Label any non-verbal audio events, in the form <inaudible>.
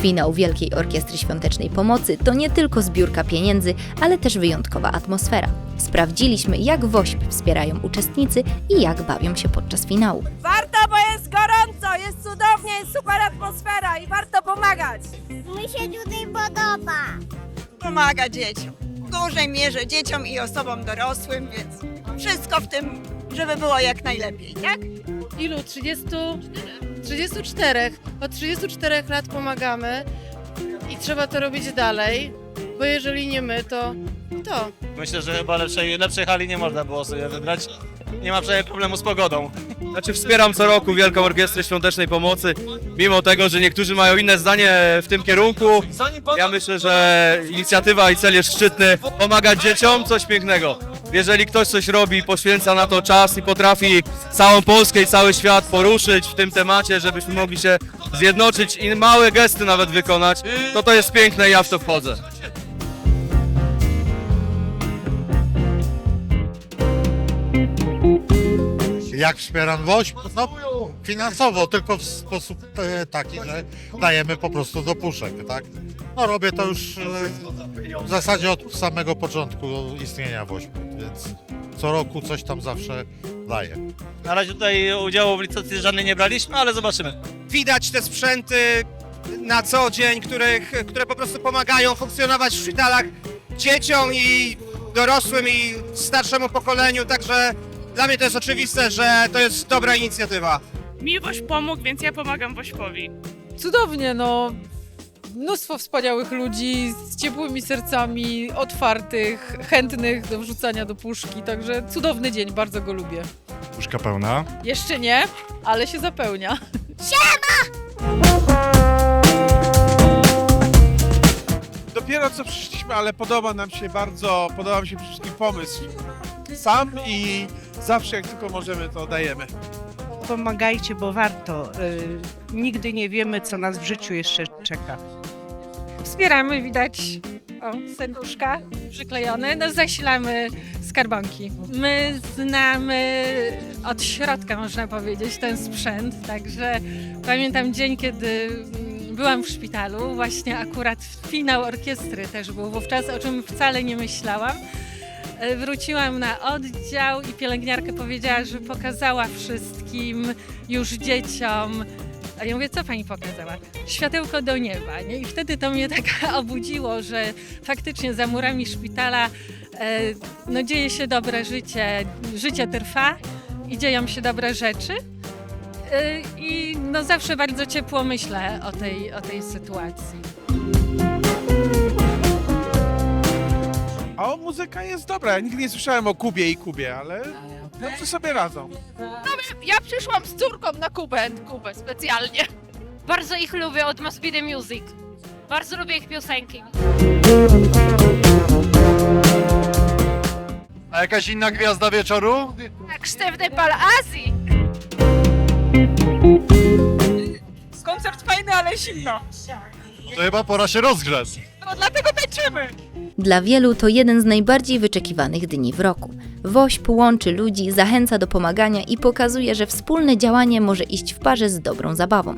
Finał Wielkiej Orkiestry Świątecznej Pomocy to nie tylko zbiórka pieniędzy, ale też wyjątkowa atmosfera. Sprawdziliśmy, jak WOŚP wspierają uczestnicy i jak bawią się podczas finału. Warto, bo jest gorąco, jest cudownie, jest super atmosfera i warto pomagać. Mi się tutaj podoba. pomaga dzieciom. W dużej mierze dzieciom i osobom dorosłym, więc wszystko w tym, żeby było jak najlepiej, tak? Ilu? 30? 34. Od 34 lat pomagamy i trzeba to robić dalej, bo jeżeli nie my, to kto? Myślę, że chyba lepszej, lepszej hali nie można było sobie wybrać. Nie ma przynajmniej problemu z pogodą. Znaczy wspieram co roku Wielką Orkiestrę Świątecznej Pomocy, mimo tego, że niektórzy mają inne zdanie w tym kierunku. Ja myślę, że inicjatywa i cel jest szczytny. Pomagać dzieciom, coś pięknego. Jeżeli ktoś coś robi, poświęca na to czas i potrafi całą Polskę i cały świat poruszyć w tym temacie, żebyśmy mogli się zjednoczyć i małe gesty nawet wykonać, to to jest piękne i ja w to wchodzę. Jak wspieram WOŚP? No finansowo, tylko w sposób e, taki, że dajemy po prostu do puszek, tak? No robię to już e, w zasadzie od samego początku istnienia WOŚP, więc co roku coś tam zawsze daję. Na razie tutaj udziału w licytacji żadnej nie braliśmy, ale zobaczymy. widać te sprzęty na co dzień, których, które po prostu pomagają funkcjonować w szpitalach dzieciom i dorosłym i starszemu pokoleniu, także dla mnie to jest oczywiste, że to jest dobra inicjatywa. Mi Woś pomógł, więc ja pomagam Wośpowi. Cudownie, no. Mnóstwo wspaniałych ludzi z ciepłymi sercami, otwartych, chętnych do wrzucania do puszki, także cudowny dzień, bardzo go lubię. Puszka pełna. Jeszcze nie, ale się zapełnia. Dopiero co przyszliśmy, ale podoba nam się bardzo, podoba mi się przede wszystkim pomysł sam i zawsze jak tylko możemy to dajemy. Pomagajcie, bo warto. Y, nigdy nie wiemy, co nas w życiu jeszcze czeka. Wspieramy, widać o, serduszka przyklejone, no zasilamy skarbonki. My znamy od środka, można powiedzieć, ten sprzęt, także pamiętam dzień, kiedy mm, byłam w szpitalu, właśnie akurat finał orkiestry też był wówczas, o czym wcale nie myślałam. E, Wróciłam na oddział i pielęgniarka powiedziała, że pokazała wszystkim, już dzieciom, a ja mówię, co pani pokazała? Światełko do nieba. Nie? I wtedy to mnie <laughs> tak obudziło, że faktycznie za murami szpitala e, no, dzieje się dobre życie, życie trwa i dzieją się dobre rzeczy. E, I no, zawsze bardzo ciepło myślę o tej, o tej sytuacji. A o, muzyka jest dobra. Ja nigdy nie słyszałem o Kubie i Kubie, ale dobrze sobie radzą. Ja przyszłam z córką na Kubę, Kubę specjalnie. Bardzo ich lubię od Must Be The Music. Bardzo lubię ich piosenki. A jakaś inna gwiazda wieczoru? Jak sztywny pal Azji. Koncert fajny, ale zimno. To chyba pora się rozgrzać. No dlatego tańczymy. Dla wielu to jeden z najbardziej wyczekiwanych dni w roku. WOŚP łączy ludzi, zachęca do pomagania i pokazuje, że wspólne działanie może iść w parze z dobrą zabawą.